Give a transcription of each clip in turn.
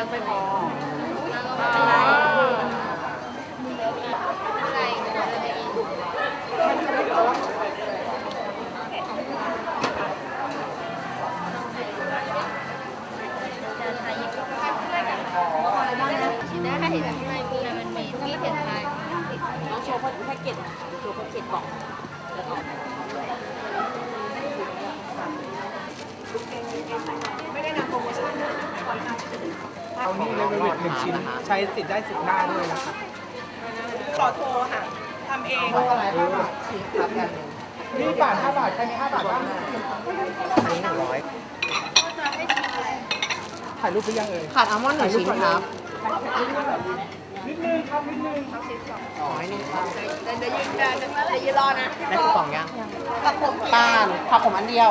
แต่คือมันนั่งไม่พอได้แต่ข้างในมีมันมีที่เขียนไทยน้องโชว์แพ็กเกจโชว์แพ็กเกจบอกไม่ได้นำโปรโมชั่นนะ เอานี่เลเวลหนึ่งชิ้น ใช้สิทธิ์ได้สิทธิ์หน้าด้วยนะครับขอโทรค่ะทำเองอะไรห้าบาทนี่บาทห้าบาทใครมีห้าบาทบ้างร้อยถ่ายรูปหรือยังเอ่ยขาดอัลมอนด์หนึ่งชิ้นครับนิดนึงครับนิดนึงอ๋อนี่ครับเดี๋ยวยืนเดี๋ยวยืนรอนะได้คูปองยังตัดผมตาลผักผมอันเดียว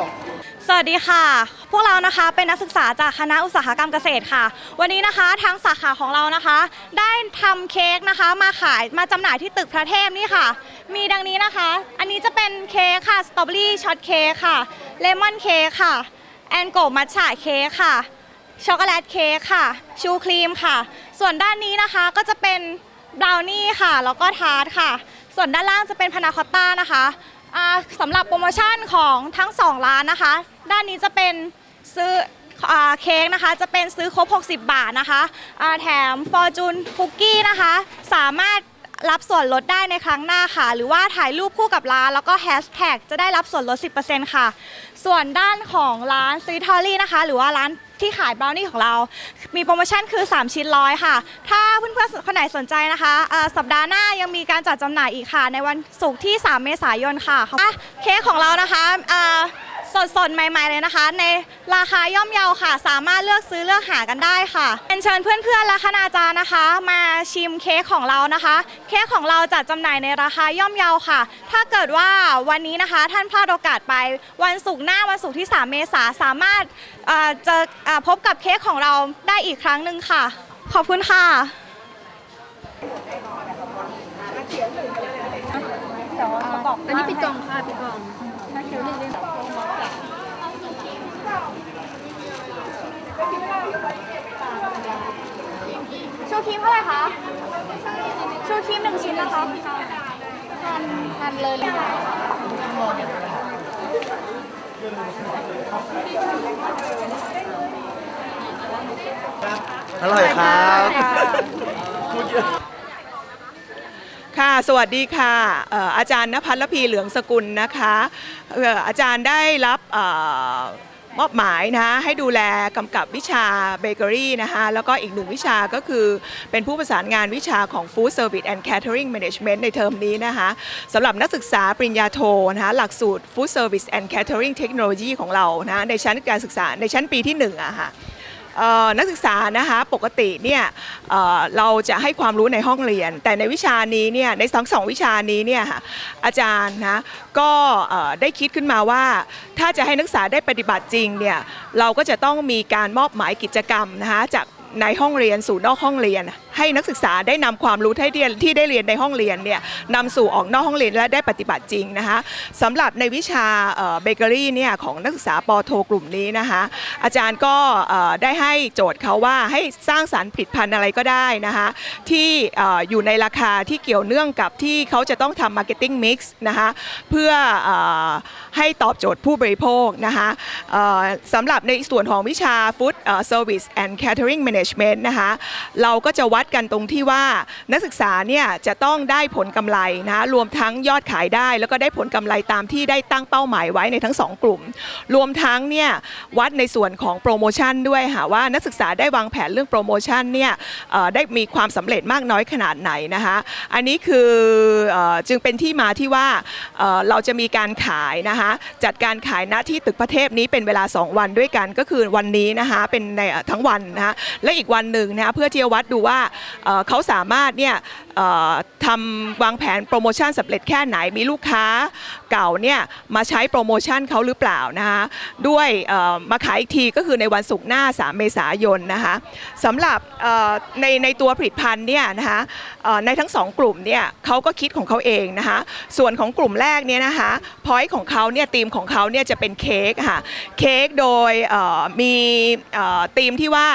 สวัสดีค่ะ พวกเรานะคะเป็นนักศึกษาจากคณะอุตสาหกรรมเกษตรค่ะ วันนี้นะคะทางสาขาของเรานะคะ ได้ทำเค้กนะคะมาขายมาจำหน่ายที่ตึกพระเทพนี่ค่ะ มีดังนี้นะคะ อันนี้จะเป็นเค้กค่ะสตรอเบอรี่ช็อตเค้กค่ะเลมอนเค้กค่ะ แอนโกมัทฉะเค้กค่ะ ช็อกโกแลตเค้กค่ะ ชูครีมค่ะ ส่วนด้านนี้นะคะก็จะเป็นบราวนี่ค่ะ แล้วก็ทาร์ตค่ะ ส่วนด้านล่างจะเป็นพานาคอตต้านะคะอ่าสำหรับโปรโมชั่นของทั้ง 2 ร้านนะคะ ด้านนี้จะเป็นซื้ออเค้กนะคะ จะเป็นซื้อครบ 60 บาทนะคะแถมฟอร์จูนคุกกี้นะคะ สามารถรับส่วนลดได้ในครั้งหน้าค่ะ หรือว่าถ่ายรูปคู่กับร้าน แล้วก็แฮชแท็กจะได้รับส่วนลด 10%ค่ะ ส่วนด้านของร้านซีทอรี่นะคะ หรือว่าร้านที่ขายบราวนี่ของเรา มีโปรโมชั่นคือ 3 ชิ้นร้อยค่ะ ถ้าเพื่อนๆคนไหนสนใจนะคะสัปดาห์หน้ายังมีการจัดจำหน่ายอีกค่ะ ในวันศุกร์ที่ 3 เมษายนค่ะอะเค้กของเรานะคะ เอ่อสดๆใหม่ๆเลยนะคะ ในราคาย่อมเยาค่ะ สามารถเลือกซื้อเลือกหากันได้ค่ะเป็นเชิญเพื่อนๆและคณาจารย์นะคะ มาชิมเค้กของเรานะคะ เค้กของเราจัดจำหน่ายในราคาย่อมเยาค่ะ ถ้าเกิดว่าวันนี้นะคะท่านพลาดโอกาสไป วันศุกร์หน้าวันศุกร์ที่ 3 เมษาสามารถเจอเอ่อพบกับเค้กของเราได้อีกครั้งหนึ่งค่ะ ขอบคุณค่ะอันนี้ปิดกล่องค่ะปิดกล่องถ้าเคี้ยวเล่นๆ ชูครีมเท่าไหร่คะชูครีมหนึ่งชิ้นนะคะทานทานเลยอร่อยครับค่ะสวัสดีค่ะเอ่ออาจารย์นภัทรพีเหลืองสกุลนะคะเอ่ออาจารย์ได้รับเออ มอบหมายนะคะให้ดูแลกำกับวิชาเบเกอรี่นะคะแล้วก็อีกหนึ่งวิชาก็คือเป็นผู้ประสานงานวิชาของ Food Service and Catering Management ในเทอมนี้นะคะสำหรับนักศึกษาปริญญาโทนะคะหลักสูตร Food Service and Catering Technology ของเรานะในชั้นการศึกษาในชั้นปีที่หนึ่งอะค่ะเอ่อ นักศึกษานะคะปกติเนี่ยเอ่อเราจะให้ความรู้ในห้องเรียน แต่ในวิชานี้เนี่ยในทั้งสองวิชานี้เนี่ยค่ะอาจารย์นะก็เอ่อได้คิดขึ้นมาว่า ถ้าจะให้นักศึกษาได้ปฏิบัติจริงเนี่ยเราก็จะต้องมีการมอบหมายกิจกรรมนะคะจากในห้องเรียนสู่นอกห้องเรียน ให้นักศึกษาได้นำความรู้ที่ได้ที่ได้เรียนในห้องเรียนเนี่ยนำสู่ออกนอกห้องเรียนและได้ปฏิบัติจริงนะคะสำหรับในวิชาเบเกอรี่เนี่ยของนักศึกษาปโทกลุ่มนี้นะคะอาจารย์ก็ได้ให้โจทย์เขาว่าให้สร้างสารรค์ผลิตภัณฑ์อะไรก็ได้นะคะที่อยู่ในราคาที่เกี่ยวเนื่องกับที่เขาจะต้องทำ Marketing Mix นะคะเพื่ออให้ตอบโจทย์ผู้บริโภคนะคะสำหรับในส่วนของวิชา Food เอ่อ Service and Catering Management นะคะเราก็จะวัดกันตรงที่ว่านักศึกษาเนี่ยจะต้องได้ผลกำไรนะคะรวมทั้งยอดขายได้ แล้วก็ได้ผลกำไรตามที่ได้ตั้งเป้าหมายไว้ในทั้งสองกลุ่ม รวมทั้งเนี่ยวัดในส่วนของโปรโมชั่นด้วยค่ะว่านักศึกษาได้วางแผนเรื่องโปรโมชั่นเนี่ยได้มีความสำเร็จมากน้อยขนาดไหนนะคะอันนี้คืออจึงเป็นที่มาที่ว่าเอ่อเราจะมีการขายนะคะจัดการขายณที่ตึกพระเทพนี้เป็นเวลา 2 วันด้วยกันก็คือวันนี้นะคะเป็นในทั้งวันนะคะและอีกวันหนึ่งนะคะเพื่อที่จะวัดดูว่าเขาสามารถเนี่ยทำวางแผนโปรโมชั่นสำเร็จแค่ไหนมีลูกค้าเก่าเนี่ยมาใช้โปรโมชั่นเขาหรือเปล่านะคะด้วยมาขายอีกทีก็คือในวันศุกร์หน้า 3 เมษายนนะคะสำหรับในในตัวผลิตภัณฑ์เนี่ยนะคะในทั้งสองกลุ่มเนี่ยเขาก็คิดของเขาเองนะคะส่วนของกลุ่มแรกเนี่ยนะคะพอยต์ของเขาเนี่ยธีมของเขาเนี่ยจะเป็นเค้กค่ะเค้กโดยมีเอ่อธีมที่ว่า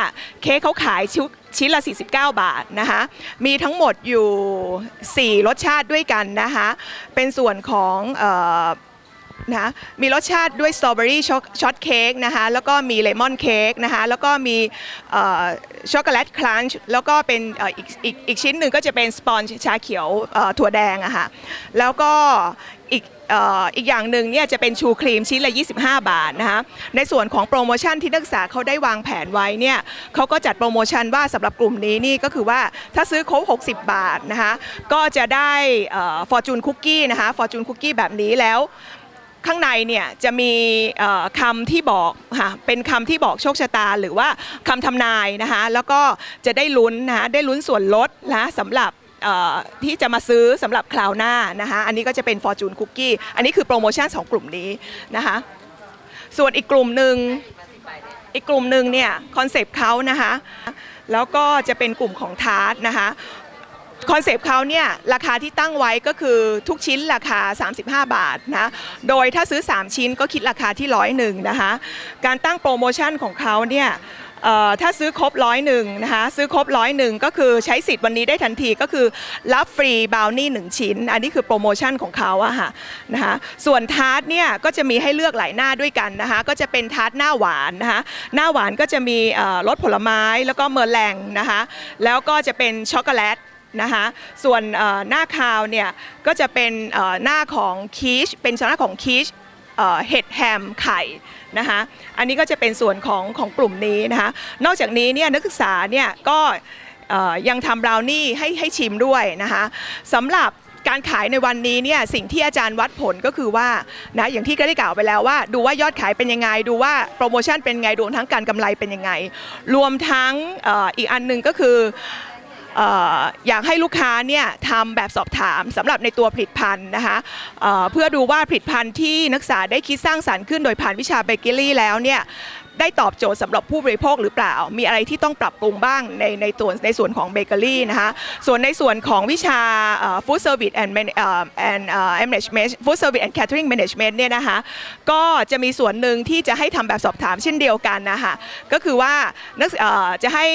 เค้กเขาขายชุด ชิ้นละ 49 บาทนะคะ มีทั้งหมดอยู่ 4 รสชาติด้วยกันนะคะ เป็นส่วนของ นะมีรสชาติด้วยสตรอเบอรี่ช็อตเค้กนะคะแล้วก็มีเลมอนเค้กนะคะแล้วก็มีช็อกโกแลตครันช์แล้วก็เป็นอีกอีกอีกชิ้นหนึ่งก็จะเป็นสปอนจ์ชาเขียวถั่วแดงอะค่ะแล้วก็อีกอีกอย่างหนึ่งเนี่ยจะเป็นชูครีมชิ้นละ 25 บาทนะคะในส่วนของโปรโมชั่นที่นักศึกษาเขาได้วางแผนไว้เนี่ยเขาก็จัดโปรโมชั่นว่าสำหรับกลุ่มนี้นี่ก็คือว่าถ้าซื้อครบ 60 บาทนะคะก็จะได้ฟอร์จูนคุกกี้นะคะฟอร์จูนคุกกี้แบบนี้แล้ว ข้างในเนี่ยจะมีคำที่บอกค่ะเป็นคำที่บอกโชคชะตา หรือว่าคำทำนายนะคะแล้วก็จะได้ลุ้นนะคะได้ลุ้นส่วนลดนะสำหรับที่จะมาซื้อสำหรับคราวหน้านะคะอันนี้ก็จะเป็น Fortune Cookie อันนี้คือโปรโมชั่นของกลุ่มนี้นะคะส่วนอีกกลุ่มหนึ่งอีกกลุ่มหนึ่งเนี่ยคอนเซปต์เขานะคะแล้วก็จะเป็นกลุ่มของทาร์ตนะคะ คอนเซปต์เขาเนี่ยราคาที่ตั้งไว้ก็คือทุกชิ้นราคา 35 บาทนะโดยถ้าซื้อ 3 ชิ้นก็คิดราคาที่ร้อยหนึ่งนะคะการตั้งโปรโมชั่นของเขาเนี่ยถ้าซื้อครบร้อยหนึ่งนะคะซื้อครบร้อยหนึ่งก็คือใช้สิทธิ์วันนี้ได้ทันทีก็คือรับฟรีบาวนี่หนึ่งชิ้น อันนี้คือโปรโมชั่นของเขาอะค่ะนะคะส่วนทาร์ตเนี่ยก็จะมีให้เลือกหลายหน้าด้วยกันนะคะก็จะเป็นทาร์ตหน้าหวานนะคะหน้าหวานก็จะมีรสผลไม้แล้วก็เมอร์แรงนะคะแล้วก็จะเป็นช็อกโกแลต นะคะส่วนหน้าคาวเนี่ยก็จะเป็นหน้าของคีชเป็นหน้าของคีชเห็ดแฮมไข่นะคะอันนี้ก็จะเป็นส่วนของของกลุ่มนี้นะคะนอกจากนี้เนี่ยนักศึกษาเนี่ยก็ยังทำบราวนี่ให้ให้ชิมด้วยนะคะสำหรับการขายในวันนี้เนี่ยสิ่งที่อาจารย์วัดผลก็คือว่านะอย่างที่ก็ได้กล่าวไปแล้วว่า ดูว่ายอดขายเป็นยังไง ดูว่าโปรโมชั่นเป็นยังไงรวมทั้งการกำไรเป็นยังไง รวมทั้งออีกอันหนึ่งก็คือ อยากให้ลูกค้าเนี่ยทำแบบสอบถามสำหรับในตัวผลิตภัณฑ์นะคะเอ่อเพื่อดูว่าผลิตภัณฑ์ที่นักศึกษาได้คิดสร้างสรรค์ขึ้นโดยผ่านวิชาเบเกอรี่แล้วเนี่ย ได้ตอบโจทย์สำหรับผู้บริโภคหรือเปล่า มีอะไรที่ต้องปรับปรุงบ้างในในตัวในส่วนของเบเกอรี่นะคะ ส่วนในส่วนของวิชาฟู้ดเซอร์วิสแอนด์แอนด์แมネจเมนต์ฟู้ดเซอร์วิสแอนด์แคทริงแมจเมนต์เนี่ยนะคะ ก็จะมีส่วนหนึ่งที่จะให้ทำแบบสอบถามเช่นเดียวกันนะคะก็คือว่านักจะให้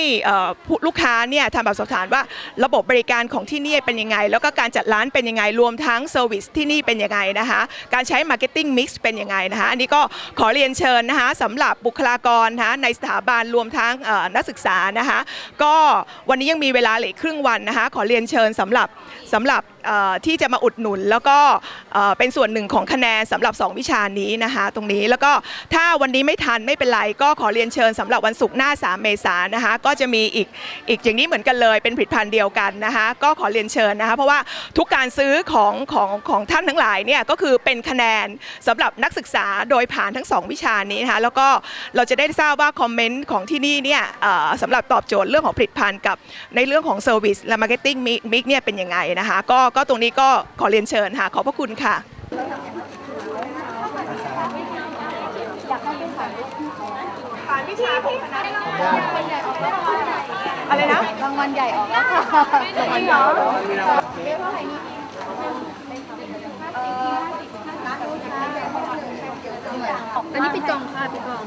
ลูกค้าเนี่ยทำแบบสอบถามว่าระบบบริการของที่นี่เป็นยังไง แล้วก็การจัดร้านเป็นยังไง รวมทั้งเซอร์วิสที่นี่เป็นยังไงนะคะ การใช้มาร์เก็ตติ้งมิกซ์เป็นยังไงนะคะ อันนี้ก็ขอเรียนเชิญนะคะสำหรับบุคลากรนะคะในสถาบันรวมทั้งนักศึกษานะคะก็วันนี้ยังมีเวลาเหลือครึ่งวันนะคะขอเรียนเชิญสำหรับสำหรับที่จะมาอุดหนุน แล้วก็เป็นส่วนหนึ่งของคะแนนสำหรับ 2 วิชานี้นะคะตรงนี้แล้วก็ถ้าวันนี้ไม่ทันไม่เป็นไรก็ขอเรียนเชิญสำหรับวันศุกร์หน้า 3 เมษายนนะคะก็จะมีอีกอีกอย่างนี้เหมือนกันเลยเป็นผลิตภัณฑ์เดียวกันนะคะก็ขอเรียนเชิญนะคะเพราะว่าทุกการซื้อของของของท่านทั้งหลายเนี่ยก็คือเป็นคะแนนสำหรับนักศึกษาโดยผ่านทั้ง 2 วิชานี้นะคะแล้วก็เราจะได้ทราบว่าคอมเมนต์ของที่นี่เนี่ยสำหรับตอบโจทย์เรื่องของผลิตภัณฑ์กับในเรื่องของเซอร์วิสและมาร์เก็ตติ้งมิกเนี่ยเป็นยังไงนะคะก็ก็ตรงนี้ก็ขอเรียนเชิญค่ะ ขอบพระคุณค่ะอะไรนะรางวัลใหญ่ออกแล้วค่ะรางวัลใหญ่อันนี้ปิดกล่องค่ะปิดกล่อง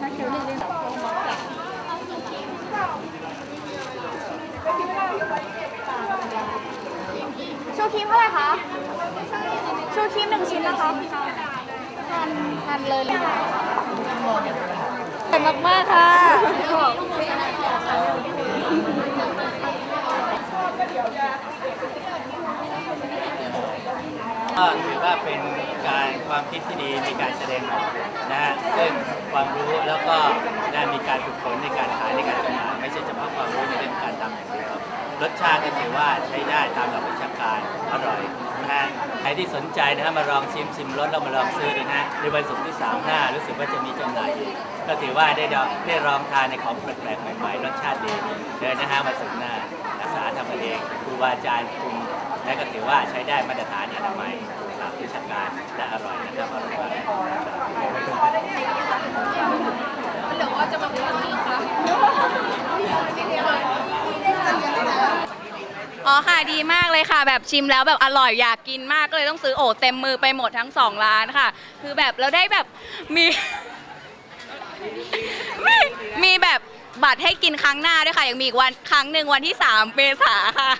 ถ้าเคี้ยวเล่นๆ ชูครีมเท่าไหร่คะ ชูครีมหนึ่งชิ้นนะคะทานเลยเลยอร่อยมากๆค่ะก็ถือว่าเป็นการความคิดที่ดีในการแสดงออกนะฮะซึ่งความรู้แล้วก็ได้มีการฝึกฝนในการขายในการจำหน่ายไม่ใช่เฉพาะความรู้ในเรื่องการทำอย่างเดียวรสชาติก็ถือว่าใช้ได้ตามหลักวิชา กายอร่อยนะฮะใครที่สนใจนะฮะมาลองชิมชิมรสแล้วมาลองซื้อดูนะฮะในวันศุกร์ที่สามหน้ารู้สึกว่าจะมีจำหน่ายอีกก็ถือว่าได้ดองได้ลองทานในของแปลกๆใหม่ๆรสชาติดีเชิญนะฮะวันศุกร์หน้าภาษาธรรมเองครูบาอาจารย์คุมและก็ถือว่าใช้ได้มาตรฐานอนามัยครับวิชาการและอร่อยนะครับอร่อยมาก มันเหลือว่าจะมาเป็นนี้ค่ะ อ๋อค่ะดีมากเลยค่ะ แบบชิมแล้วแบบอร่อยอยากกินมากก็เลยต้องซื้อโอ้เต็มมือไปหมดทั้งสองร้านค่ะ คือแบบเราได้แบบมี มีมีแบบบัตรให้กินครั้งหน้าด้วยค่ะ ยังมีอีกวันครั้งหนึ่งวันที่3เมษาค่ะ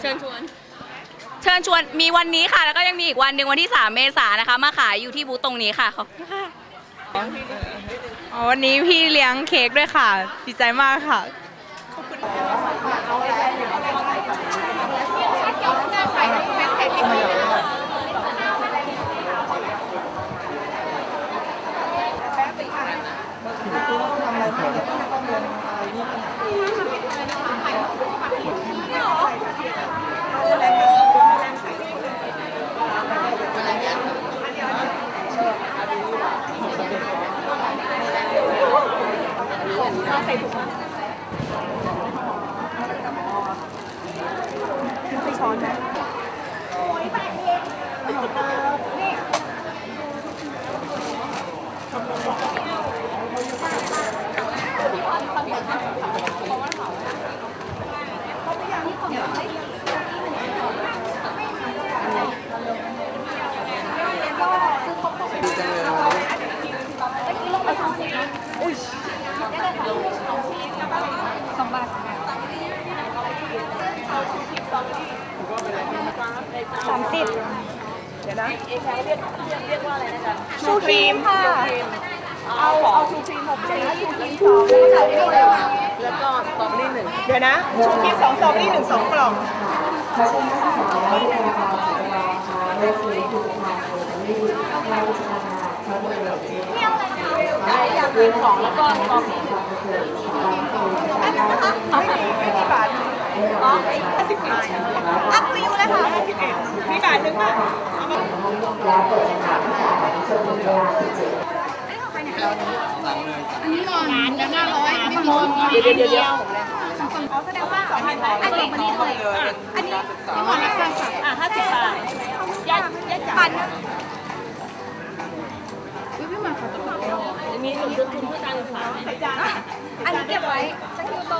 เชิญชวน เชิญชวนมีวันนี้ค่ะ แล้วก็ยังมีอีกวันหนึ่งวันที่ 3 เมษายนนะคะ มาขายอยู่ที่บูธตรงนี้ค่ะขอบคุณค่ะวันนี้พี่เลี้ยงเค้กด้วยค่ะ ดีใจมากค่ะ เอาอะไร สามสิบชูครีมค่ะ เอาเอาชูครีมหกสิบชูครีมสองแล้วก็สตรอเบอรี่หนึ่งเดี๋ยวนะชูครีมสองสตรอเบอรี่หนึ่งสองกล่องอัพวิ วเลยค่ะมีบาทหนึ่งป่ะอันนี้นอนร้านละห้าร้อยไม่มีคนเดียวเดียวเดียวอ๋อแสดงว่าอันนี้มันนี่เลยอันนี้นี่หมดละค่ะอะห้าสิบบาทยัดยัดปันอุ้ยพี่มาค่ะต้องบอกมีสมทบทุนเพื่อการศึกษาอันนี้เก็บไว้สกิลตรงเนี้ยต